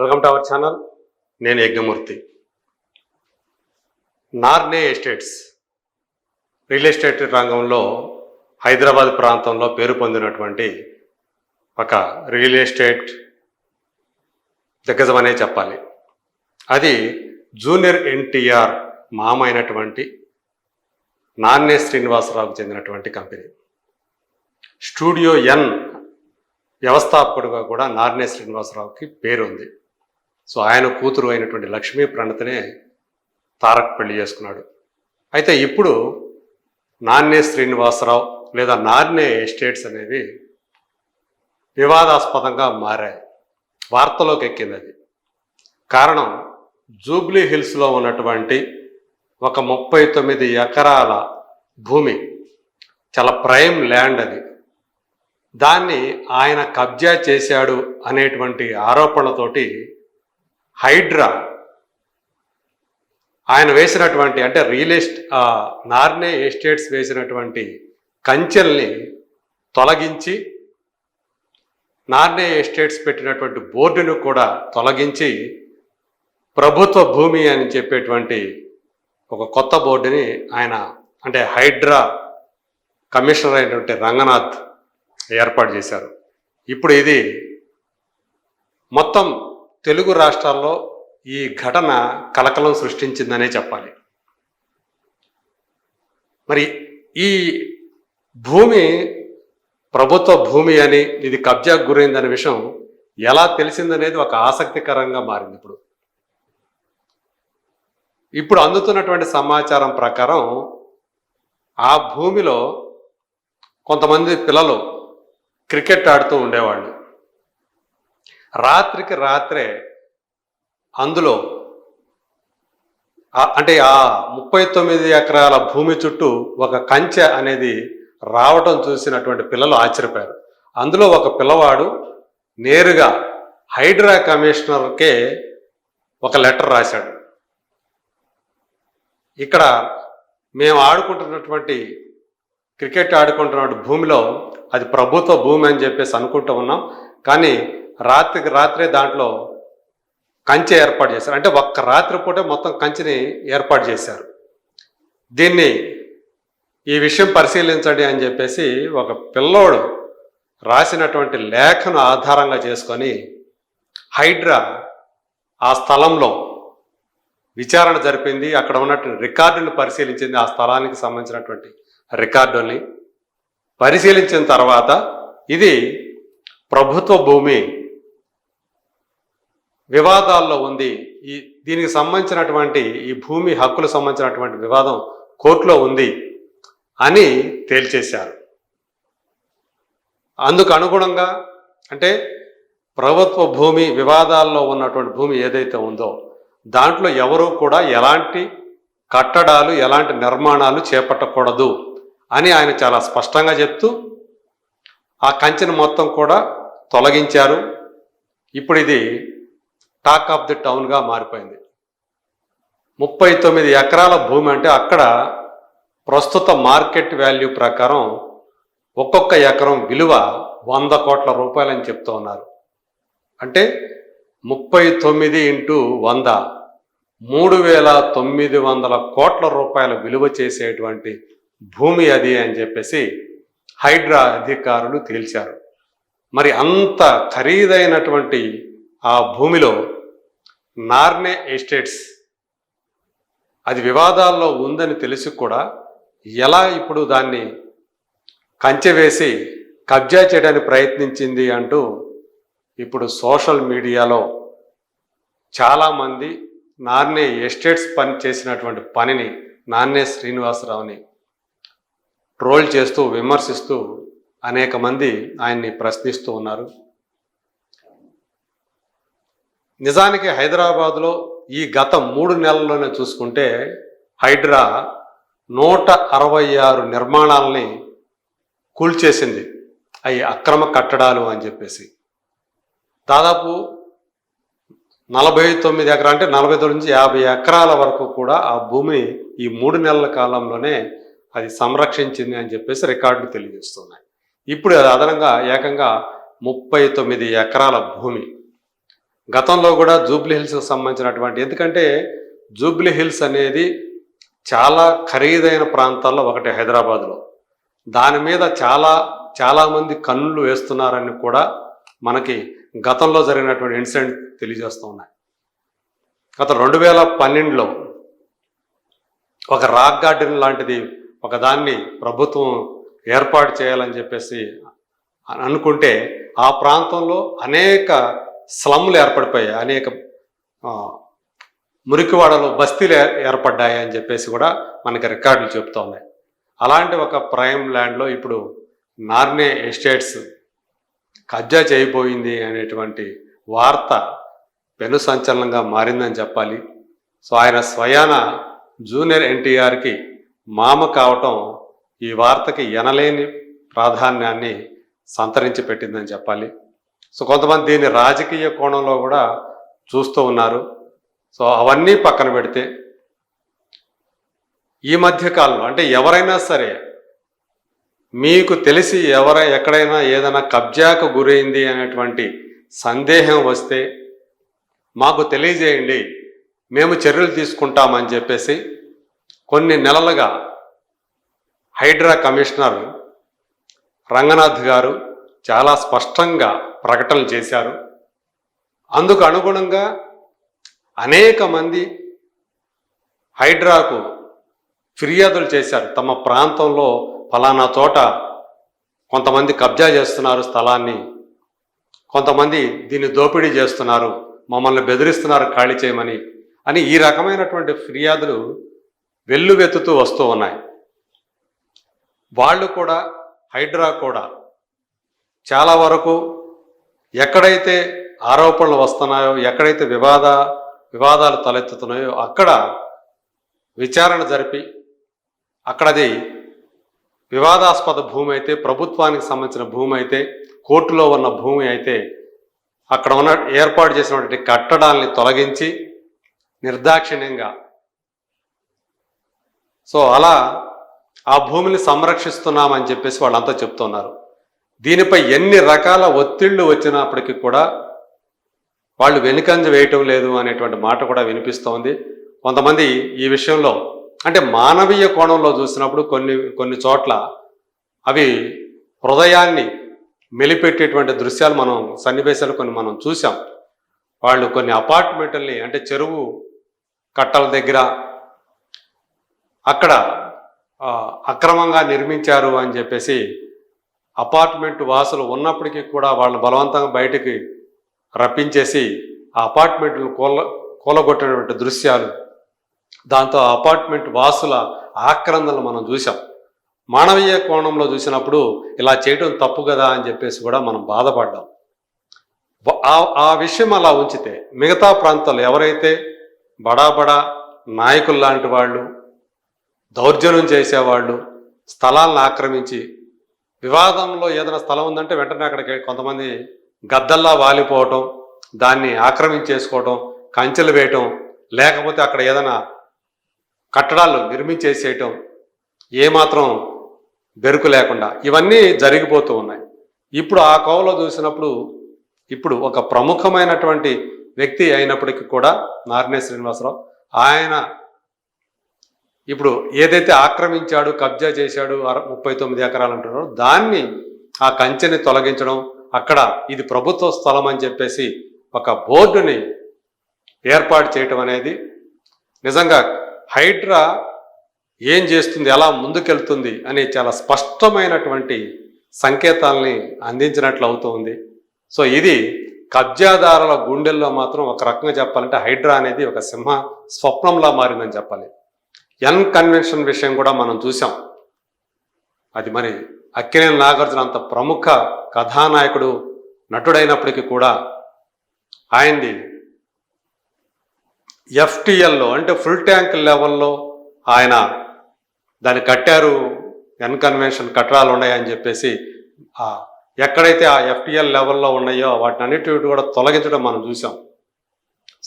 Welcome to our channel. నేను Yagnamurthy. Narne estates real estate రంగంలో హైదరాబాద్ ప్రాంతంలో పేరు పొందినటువంటి ఒక రియల్ ఎస్టేట్ దిగ్గజమనే చెప్పాలి. అది జూనియర్ ఎన్టీఆర్ మామ అయినటువంటి నాన్నే శ్రీనివాసరావుకు చెందినటువంటి కంపెనీ. స్టూడియో ఎన్ వ్యవస్థాపకుడుగా కూడా నార్నే శ్రీనివాసరావుకి పేరుంది. సో ఆయన కూతురు అయినటువంటి లక్ష్మీ ప్రణతనే తారక్ పెళ్ళి చేసుకున్నాడు. అయితే ఇప్పుడు నాన్నే శ్రీనివాసరావు లేదా నాన్నే ఎస్టేట్స్ అనేవి వివాదాస్పదంగా మారాయి. వార్తలోకి ఎక్కింది అది. కారణం జూబ్లీ హిల్స్లో ఉన్నటువంటి ఒక ముప్పై తొమ్మిది ఎకరాల భూమి చాలా ప్రైమ్ ల్యాండ్ అది. దాన్ని ఆయన కబ్జా చేశాడు అనేటువంటి ఆరోపణలతోటి హైడ్రా. ఆయన వేసినటువంటి అంటే రియల్ ఎస్ట్ నార్నే ఎస్టేట్స్ వేసినటువంటి కంచెల్ని తొలగించి నార్నే ఎస్టేట్స్ పెట్టినటువంటి బోర్డును కూడా తొలగించి ప్రభుత్వ భూమి అని చెప్పేటువంటి ఒక కొత్త బోర్డుని ఆయన అంటే హైడ్రా కమిషనర్ అయినటువంటి రంగనాథ్ ఏర్పాటు చేశారు. ఇప్పుడు ఇది మొత్తం తెలుగు రాష్ట్రాల్లో ఈ ఘటన కలకలం సృష్టించిందనే చెప్పాలి. మరి ఈ భూమి ప్రభుత్వ భూమి అని ఇది కబ్జాకు గురైందనే విషయం ఎలా తెలిసిందనేది ఒక ఆసక్తికరంగా మారింది ఇప్పుడు. ఇప్పుడు అందుతున్నటువంటి సమాచారం ప్రకారం ఆ భూమిలో కొంతమంది పిల్లలు క్రికెట్ ఆడుతూ ఉండేవాళ్ళు. రాత్రికి రాత్రే అందులో అంటే ఆ ముప్పై తొమ్మిది ఎకరాల భూమి చుట్టూ ఒక కంచె అనేది రావటం చూసినటువంటి పిల్లలు ఆశ్చర్యపోయారు. అందులో ఒక పిల్లవాడు నేరుగా హైడ్రా కమిషనర్కే ఒక లెటర్ రాశాడు. ఇక్కడ మేము ఆడుకుంటున్నటువంటి క్రికెట్ ఆడుకుంటున్న భూమిలో అది ప్రభుత్వ భూమి అని చెప్పేసి అనుకుంటూ ఉన్నాం. కానీ రాత్రికి రాత్రే దాంట్లో కంచె ఏర్పాటు చేశారు. అంటే ఒక్క రాత్రి పూటే మొత్తం కంచెని ఏర్పాటు చేశారు. దీన్ని ఈ విషయం పరిశీలించండి అని చెప్పేసి ఒక పిల్లోడు రాసినటువంటి లేఖను ఆధారంగా చేసుకొని హైడ్రా ఆ స్థలంలో విచారణ జరిపింది. అక్కడ ఉన్నటువంటి రికార్డుని పరిశీలించింది. ఆ స్థలానికి సంబంధించినటువంటి రికార్డుల్ని పరిశీలించిన తర్వాత ఇది ప్రభుత్వ భూమి వివాదాల్లో ఉంది. ఈ దీనికి సంబంధించినటువంటి ఈ భూమి హక్కులకు సంబంధించినటువంటి వివాదం కోర్టులో ఉంది అని తేల్చేశారు. అందుకు అనుగుణంగా అంటే ప్రభుత్వ భూమి వివాదాల్లో ఉన్నటువంటి భూమి ఏదైతే ఉందో దాంట్లో ఎవరూ కూడా ఎలాంటి కట్టడాలు ఎలాంటి నిర్మాణాలు చేపట్టకూడదు అని ఆయన చాలా స్పష్టంగా చెప్తూ ఆ కంచెను మొత్తం కూడా తొలగించారు. ఇప్పుడు ఇది టాక్ ఆఫ్ ది టౌన్గా మారిపోయింది. ముప్పై తొమ్మిది ఎకరాల భూమి అంటే అక్కడ ప్రస్తుత మార్కెట్ వాల్యూ ప్రకారం ఒక్కొక్క ఎకరం విలువ వంద కోట్ల రూపాయలని చెప్తూ ఉన్నారు. అంటే ముప్పై తొమ్మిది ఇంటూ వంద మూడు వేల తొమ్మిది వందల కోట్ల రూపాయల విలువ చేసేటువంటి భూమి అది అని చెప్పేసి హైడ్రా అధికారులు తేల్చారు. మరి అంత ఖరీదైనటువంటి ఆ భూమిలో నార్నే ఎస్టేట్స్. అది వివాదాల్లో ఉందని తెలిసి కూడా ఎలా ఇప్పుడు దాన్ని కంచె వేసి కబ్జా చేయడానికి ప్రయత్నించింది అంటూ ఇప్పుడు సోషల్ మీడియాలో చాలామంది నాన్నే ఎస్టేట్స్ పని చేసినటువంటి పనిని నాన్నే శ్రీనివాసరావుని ట్రోల్ చేస్తూ విమర్శిస్తూ అనేక మంది ఆయన్ని ప్రశ్నిస్తూ ఉన్నారు. నిజానికి హైదరాబాద్లో ఈ గత మూడు నెలల్లోనే చూసుకుంటే హైడ్రా నూట అరవై ఆరు నిర్మాణాలని కూల్చేసింది. అవి అక్రమ కట్టడాలు అని చెప్పేసి. దాదాపు నలభై తొమ్మిది ఎకరా అంటే నలభై తొమ్మిది నుంచి యాభై ఎకరాల వరకు కూడా ఆ భూమిని ఈ మూడు నెలల కాలంలోనే అది సంరక్షించింది అని చెప్పేసి రికార్డులు తెలియజేస్తున్నాయి. ఇప్పుడు అది అదనంగా ఏకంగా ముప్పై తొమ్మిది ఎకరాల భూమి. గతంలో కూడా జూబ్లీ హిల్స్కి సంబంధించినటువంటి ఎందుకంటే జూబ్లీ హిల్స్ అనేది చాలా ఖరీదైన ప్రాంతాల్లో ఒకటి హైదరాబాద్లో. దాని మీద చాలా చాలామంది కన్నులు వేస్తున్నారని కూడా మనకి గతంలో జరిగినటువంటి ఇన్సిడెంట్ తెలియజేస్తూ ఉన్నాయి. గత రెండు వేల పన్నెండులో ఒక రాక్ గార్డెన్ లాంటిది ఒక దాన్ని ప్రభుత్వం ఏర్పాటు చేయాలని చెప్పేసి అనుకుంటే ఆ ప్రాంతంలో అనేక స్లమ్లు ఏర్పడిపోయాయి. అనేక మురికివాడలు బస్తీలు ఏర్పడ్డాయి అని చెప్పేసి కూడా మనకి రికార్డులు చెప్తూ ఉన్నాయి అలాంటి ఒక ప్రైమ్ ల్యాండ్లో ఇప్పుడు నార్నే ఎస్టేట్స్ కబ్జా చేయబోయింది అనేటువంటి వార్త పెను సంచలనంగా మారిందని చెప్పాలి. సో ఆయన స్వయాన జూనియర్ ఎన్టీఆర్కి మామ కావటం ఈ వార్తకి ఎనలేని ప్రాధాన్యాన్ని సంతరించి పెట్టిందని చెప్పాలి. సో కొంతమంది దీన్ని రాజకీయ కోణంలో కూడా చూస్తూ ఉన్నారు. సో అవన్నీ పక్కన పెడితే ఈ మధ్య కాలంలో అంటే ఎవరైనా సరే మీకు తెలిసి ఎవర ఎక్కడైనా ఏదైనా కబ్జాకు గురైంది అనేటువంటి సందేహం వస్తే మాకు తెలియజేయండి మేము చర్యలు తీసుకుంటామని చెప్పేసి కొన్ని నెలలుగా హైడ్రా కమిషనర్ రంగనాథ్ గారు చాలా స్పష్టంగా ప్రకటనలు చేశారు. అందుకు అనుగుణంగా అనేక మంది హైడ్రాకు ఫిర్యాదులు చేశారు. తమ ప్రాంతంలో ఫలానా చోట కొంతమంది కబ్జా చేస్తున్నారు స్థలాన్ని. కొంతమంది దీన్ని దోపిడీ చేస్తున్నారు. మమ్మల్ని బెదిరిస్తున్నారు ఖాళీ చేయమని అని ఈ రకమైనటువంటి ఫిర్యాదులు వెల్లువెత్తుతూ వస్తూ ఉన్నాయి. వాళ్ళు కూడా హైడ్రా కూడా చాలా వరకు ఎక్కడైతే ఆరోపణలు వస్తున్నాయో ఎక్కడైతే వివాద వివాదాలు తలెత్తుతున్నాయో అక్కడ విచారణ జరిపి అక్కడది వివాదాస్పద భూమి అయితే ప్రభుత్వానికి సంబంధించిన భూమి అయితే కోర్టులో ఉన్న భూమి అయితే అక్కడ ఉన్న ఏర్పాటు చేసినటువంటి కట్టడాల్ని తొలగించి నిర్దాక్షిణ్యంగా. సో అలా ఆ భూమిని సంరక్షిస్తున్నామని చెప్పేసి వాళ్ళంతా చెప్తున్నారు. దీనిపై ఎన్ని రకాల ఒత్తిళ్ళు వచ్చినప్పటికీ కూడా వాళ్ళు వెనుకంజ వేయటం లేదు అనేటువంటి మాట కూడా వినిపిస్తోంది. కొంతమంది ఈ విషయంలో అంటే మానవీయ కోణంలో చూసినప్పుడు కొన్ని కొన్ని చోట్ల అవి హృదయాన్ని మెలిపెట్టేటువంటి దృశ్యాలు మనం సన్నివేశాలు కొన్ని మనం చూసాం వాళ్ళు కొన్ని అపార్ట్మెంట్లని అంటే చెరువు కట్టల దగ్గర అక్కడ అక్రమంగా నిర్మించారు అని చెప్పేసి అపార్ట్మెంట్ వాసులు ఉన్నప్పటికీ కూడా వాళ్ళని బలవంతంగా బయటికి రప్పించేసి ఆ అపార్ట్మెంట్లు కూల కూలగొట్టినటువంటి దృశ్యాలు. దాంతో అపార్ట్మెంట్ వాసుల ఆక్రందనలు మనం చూసాం మానవీయ కోణంలో చూసినప్పుడు ఇలా చేయడం తప్పు కదా అని చెప్పేసి కూడా మనం బాధపడ్డాం. ఆ- ఆ విషయం అలా ఉంచితే మిగతా ప్రాంతాలు ఎవరైతే బడా బడా నాయకులు లాంటి వాళ్ళు దౌర్జన్యం చేసేవాళ్ళు స్థలాలను ఆక్రమించి వివాదంలో ఏదైనా స్థలం ఉందంటే వెంటనే అక్కడికి కొంతమంది గద్దల్లా వాలిపోవటం దాన్ని ఆక్రమించేసుకోవటం కంచెలు వేయటం లేకపోతే అక్కడ ఏదైనా కట్టడాలు నిర్మించేసేయటం ఏమాత్రం బెరుకు లేకుండా ఇవన్నీ జరిగిపోతూ ఉన్నాయి. ఇప్పుడు ఆ కోవలో చూసినప్పుడు ఇప్పుడు ఒక ప్రముఖమైనటువంటి వ్యక్తి అయినప్పటికీ కూడా నారినే శ్రీనివాసరావు ఆయన ఇప్పుడు ఏదైతే ఆక్రమించాడు కబ్జా చేశాడు అర ముప్పై తొమ్మిది ఎకరాలు అంటున్నారో దాన్ని ఆ కంచెని తొలగించడం అక్కడ ఇది ప్రభుత్వ స్థలం అని చెప్పేసి ఒక బోర్డుని ఏర్పాటు చేయటం అనేది నిజంగా హైడ్రా ఏం చేస్తుంది ఎలా ముందుకెళ్తుంది అనే చాలా స్పష్టమైనటువంటి సంకేతాలని అందించినట్లు అవుతుంది. సో ఇది కబ్జాదారుల గుండెల్లో మాత్రం ఒక రకంగా చెప్పాలంటే హైడ్రా అనేది ఒక సింహ స్వప్నంలా మారిందని చెప్పాలి. ఎన్ కన్వెన్షన్ విషయం కూడా మనం చూసాం. అది మరి అక్కినేని నాగార్జున అంత ప్రముఖ కథానాయకుడు నటుడైనప్పటికీ కూడా ఆయనది ఎఫ్టిఎల్లో అంటే ఫుల్ ట్యాంక్ లెవెల్లో ఆయన దాన్ని కట్టారు ఎన్ కన్వెన్షన్ కట్టడాలు ఉన్నాయని చెప్పేసి ఎక్కడైతే ఆ ఎఫ్టిఎల్ లెవెల్లో ఉన్నాయో వాటిని అన్నిటి కూడా తొలగించడం మనం చూసాం.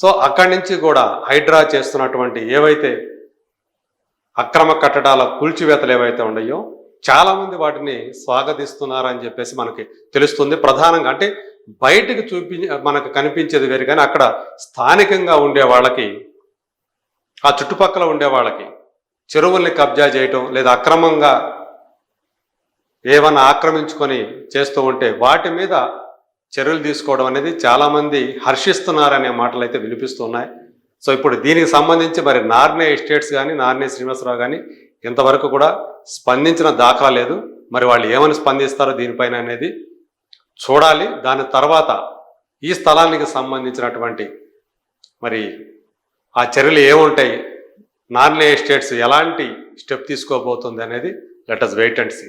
సో అక్కడి నుంచి కూడా హైడ్రా చేస్తున్నటువంటి ఏవైతే అక్రమ కట్టడాల కూల్చివేతలు ఏవైతే ఉన్నాయో చాలామంది వాటిని స్వాగతిస్తున్నారని చెప్పేసి మనకి తెలుస్తుంది. ప్రధానంగా అంటే బయటకు చూపి మనకు కనిపించేది వేరు కానీ అక్కడ స్థానికంగా ఉండే వాళ్ళకి ఆ చుట్టుపక్కల ఉండే వాళ్ళకి చెరువుల్ని కబ్జా చేయటం లేదా అక్రమంగా ఏమన్నా ఆక్రమించుకొని చేస్తూ ఉంటే వాటి మీద చర్యలు తీసుకోవడం అనేది చాలామంది హర్షిస్తున్నారనే మాటలు అయితే వినిపిస్తున్నాయి సో ఇప్పుడు దీనికి సంబంధించి మరి నార్నే ఎస్టేట్స్ కానీ నార్నే శ్రీనివాసరావు కానీ ఇంతవరకు కూడా స్పందించిన దాఖలా లేదు. మరి వాళ్ళు ఏమని స్పందిస్తారో దీనిపైన అనేది చూడాలి. దాని తర్వాత ఈ స్థలానికి సంబంధించినటువంటి మరి ఆ చర్యలు ఏముంటాయి? నార్నే ఎస్టేట్స్ ఎలాంటి స్టెప్ తీసుకోబోతుంది అనేది let us wait and see